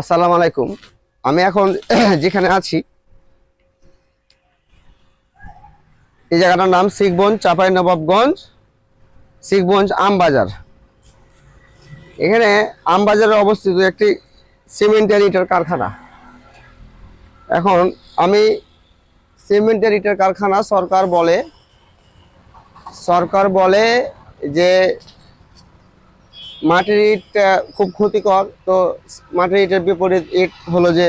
আসসালামু আলাইকুম। আমি এখন যেখানে আছি, এই জায়গাটার নাম শিখগঞ্জ চাপাই নবাবগঞ্জ শিখগঞ্জ আমবাজার। এখানে আমবাজারে অবস্থিত একটি সিমেন্টের ইটার কারখানা। এখন আমি সিমেন্টের ইটার কারখানা সরকার বলে সরকার বলে যে মাটির ইটটা খুব ক্ষতিকর। তো মাটির ইটের বিপরীত ইট হলো যে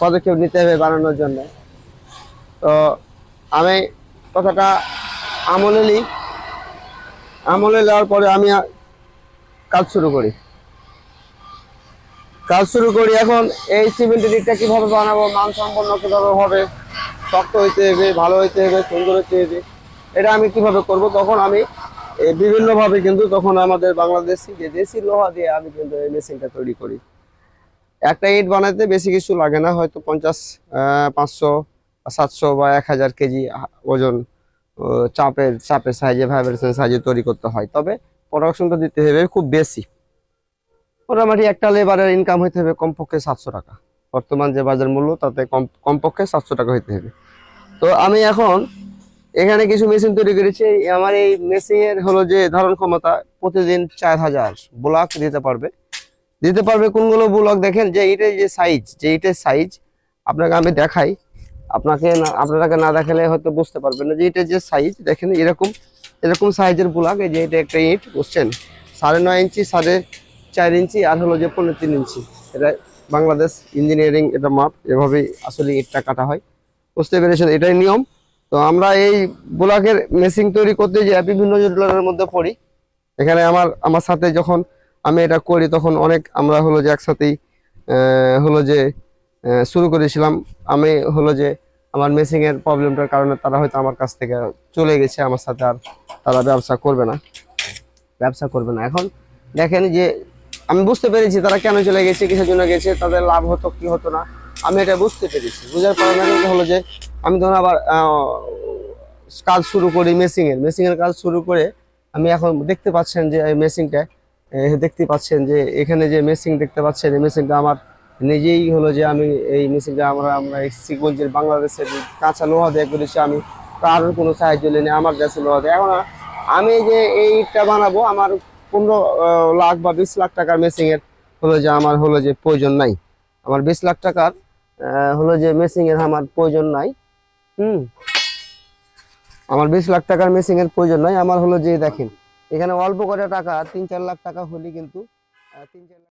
পদক্ষেপ নিতে হবে বানানোর জন্য। তো আমি কথাটা আমলে নিই। আমলে নেওয়ার পরে আমি কাজ শুরু করি। কাজ শুরু করি এখন এই সিমেন্টের ইটটা কীভাবে বানাবো, মানসম্পন্ন কীভাবে হবে, শক্ত হইতে হবে, ভালো হইতে হবে, সুন্দর হইতে হবে, এটা আমি কীভাবে করব, তখন আমি এই বিভিন্নভাবে কিন্তু তখন আমাদের বাংলাদেশি যে দেশি লোহা দিয়ে আমি কিন্তু এই মেশিনটা তৈরি করি। একটা ইট বানাতে বেশি কিছু লাগে না, হয়তো পঞ্চাশ পাঁচশো সাতশো বা এক হাজার কেজি ওজন চাপের চাপের সাইজে ভাইব্রেশন সাইজে তৈরি করতে হয়। তবে প্রোডাকশনটা দিতে হবে খুব বেশি। মোটামুটি একটা লেবারের ইনকাম হইতে হবে কমপক্ষে সাতশো টাকা। বর্তমান যে বাজার মূল্য, তাতে কম, কমপক্ষে সাতশো টাকা হইতে হবে। তো আমি এখন এখানে কিছু মেশিন তৈরি করেছে। আমার এই মেশিনের হলো যে ধারণ ক্ষমতা প্রতিদিন চার হাজার ব্লক দিতে পারবে। দিতে পারবে কোনগুলো ব্লক দেখেন যে এইটার যে সাইজ যে এইটার সাইজ আপনাকে আমি দেখাই। আপনাকে আপনাকে না দেখালে হয়তো বুঝতে পারবেন না যে এটার যে সাইজ দেখেন এরকম এরকম সাইজের ব্লক এই যে এটা একটা ইট, বুঝছেন? সাড়ে নয় ইঞ্চি, সাড়ে চার ইঞ্চি, আর হলো যে পনেরো তিন ইঞ্চি। এটা বাংলাদেশ ইঞ্জিনিয়ারিং এটা মাপ। এভাবেই আসলে ইটটা কাটা হয়। বুঝতে পেরেছেন? এটাই নিয়ম। তো আমরা এই ব্লকের মেশিন তৈরি করতে যে বিভিন্ন জটিলতার মধ্যে পড়ি। এখানে আমার আমার সাথে যখন আমি এটা করি, তখন অনেক আমরা হলো যে একসাথেই হলো যে শুরু করেছিলাম। আমি হলো যে আমার মেশিনের প্রবলেমটার কারণে তারা হয়তো আমার কাছ থেকে চলে গেছে, আমার সাথে আর তারা ব্যবসা করবে না। ব্যবসা করবে না। এখন দেখেন যে আমি বুঝতে পেরেছি তারা কেন চলে গেছে, কিসের জন্য গেছে, তাদের লাভ হতো কি হতো না। আমি এটা বুঝতে পেরেছি। বুঝার পরে হলো যে আমি তখন আবার কাজ শুরু করি মেশিংয়ের মেশিংয়ের কাজ শুরু করে আমি এখন দেখতে পাচ্ছেন যে মেশিনটা দেখতে পাচ্ছেন যে এখানে যে মেশিন দেখতে পাচ্ছেন, এই মেশিনটা আমার নিজেই হলো যে আমি এই মেশিনটা আমরা আমরা সিগঞ্জের বাংলাদেশের কাঁচা লোহা দিয়ে করেছি, আমি কারোর কোনো সাহায্য নিই আমার দেশে লোহা দিয়ে। এখন আমি যে এইটা বানাবো, আমার পনেরো লাখ বা বিশ লাখ টাকার মেশিনের হলো যে আমার হলো যে প্রয়োজন নাই। আমার বিশ লাখ টাকার হলো যে মেশিনের আমার প্রয়োজন নাই। হুম। আমার বিশ লাখ টাকার মেশিন এর প্রয়োজন নয়, আমার হলো যে দেখেন, এখানে অল্প করে টাকা, তিন চার লাখ টাকা হলে কিন্তু তিন চার লাখ